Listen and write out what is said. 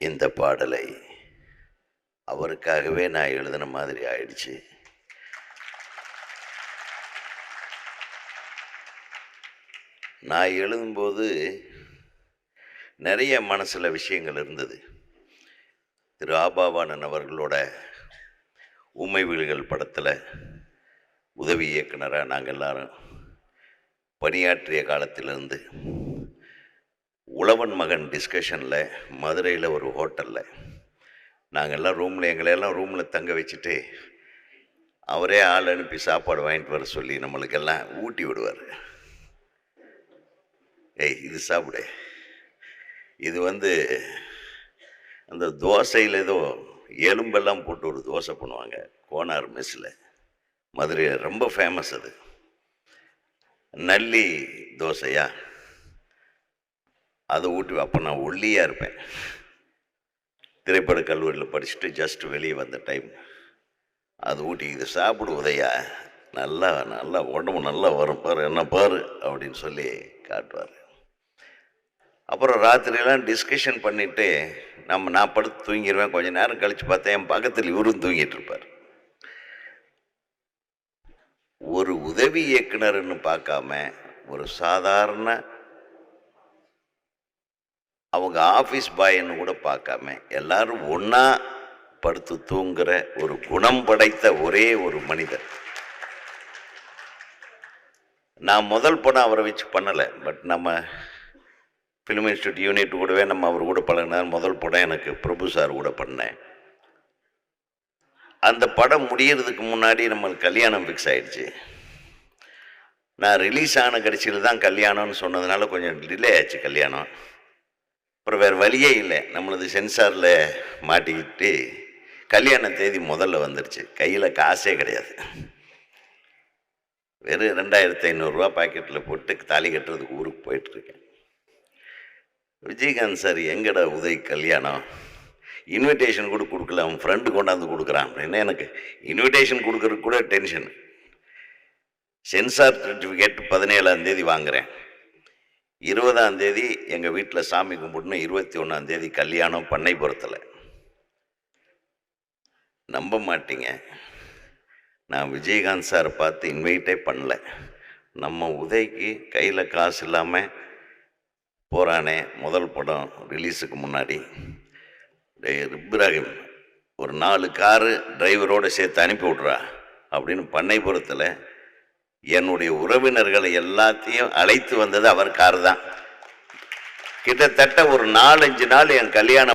இந்த பாடலை அவருக்காகவே நான் எழுதின மாதிரி ஆயிடுச்சு. நான் எழுதும்போது நிறைய மனசில் விஷயங்கள் இருந்தது. திரு ஆபாவானன் அவர்களோட உண்மை வீடுகள் படத்தில் உதவி இயக்குனராக நாங்கள் எல்லாரும் பணியாற்றிய காலத்திலிருந்து உழவன் மகன் டிஸ்கஷனில் மதுரையில் ஒரு ஹோட்டலில் நாங்கள் எல்லாம் ரூமில் எங்களையெல்லாம் ரூமில் தங்க வச்சுட்டு அவரே ஆள் அனுப்பி சாப்பாடு வாங்கிட்டு வர சொல்லி நம்மளுக்கெல்லாம் ஊட்டி விடுவார். ஏய் இது சாப்பிடு. இது வந்து அந்த தோசையில் ஏதோ எலும்பெல்லாம் போட்டு ஒரு தோசை பண்ணுவாங்க கோனார் மெஸ்ஸில் மதுரையில் ரொம்ப ஃபேமஸ் அது. நல்லி தோசையா? அதை ஊட்டி அப்போ நான் ஒல்லியாக இருப்பேன். திரைப்பட கல்லூரியில் படிச்சுட்டு ஜஸ்ட் வெளியே வந்த டைம் அது ஊட்டி இது சாப்பிடு உதயா. நல்லா நல்லா உடம்பு நல்லா வரும். பாரு என்ன பாரு அப்படின்னு சொல்லி காட்டுவார். அப்புறம் ராத்திரியெல்லாம் டிஸ்கஷன் பண்ணிவிட்டு நம்ம நான் படுத்து தூங்கிடுவேன் கொஞ்ச நேரம் கழித்து பார்த்தா என் பக்கத்தில் இவரும் தூங்கிட்டு இருப்பார். ஒரு உதவி இயக்குனர்னு பார்க்காம ஒரு சாதாரண அவங்க ஆஃபீஸ் பாயின்னு கூட பார்க்காம எல்லாரும் ஒன்றா படுத்து தூங்குற ஒரு குணம் படைத்த ஒரே ஒரு மனிதர். நான் முதல் படம் அவரை வச்சு பண்ணலை பட் நம்ம ஃபிலிம் இன்ஸ்டியூட் யூனிட் கூடவே நம்ம அவர் கூட பழகினார். முதல் படம் எனக்கு பிரபு சார் கூட பண்ணேன். அந்த படம் முடியறதுக்கு முன்னாடி நம்மளுக்கு கல்யாணம் ஃபிக்ஸ் ஆகிடுச்சு நான் ரிலீஸ் ஆன கடைசியில் தான் கல்யாணம்னு சொன்னதுனால கொஞ்சம் டிலே ஆச்சு கல்யாணம். அப்புறம் வேறு வழியே இல்லை. நம்மளது சென்சாரில் மாட்டிக்கிட்டு கல்யாண தேதி முதல்ல வந்துருச்சு. கையில் காசே கிடையாது. வெறும் ரெண்டாயிரத்தி ஐநூறுரூவா பாக்கெட்டில் போட்டு தாலி கட்டுறதுக்கு ஊருக்கு போயிட்டுருக்கேன் விஜயகாந்த் சார் எங்கடா உதய் கல்யாணம்? இன்விடேஷன் கூட கொடுக்கல அவன் ஃப்ரெண்டு கொண்டாந்து கொடுக்குறான் அப்படின்னா எனக்கு இன்விடேஷன் கொடுக்கறதுக்கு கூட டென்ஷன் சென்சார் சர்டிஃபிகேட் பதினேழாம் தேதி வாங்குறேன். இருபதாம் தேதி எங்கள் வீட்டில் சாமி கும்பிடணும் இருபத்தி ஒன்றாம் தேதி கல்யாணம் பண்ணைபுரத்தில் நம்ப மாட்டீங்க. நான் விஜயகாந்த் சாரை பார்த்து இன்வைட்டே பண்ணல. நம்ம உதய்க்கு கையில் காசு இல்லாமல் போகிறானே முதல் படம் ரிலீஸுக்கு முன்னாடி. இப்ராஹிம் ஒரு நாலு காரு டிரைவரோடு சேர்த்து அனுப்பி விட்றா அப்படின்னு பண்ணைபுரத்தில் என்னுடைய உறவினர்களை எல்லாத்தையும் அழைத்து வந்தது அவர் கார் தான் கிட்டத்தட்ட ஒரு நாலஞ்சு நாள் என் கல்யாணம்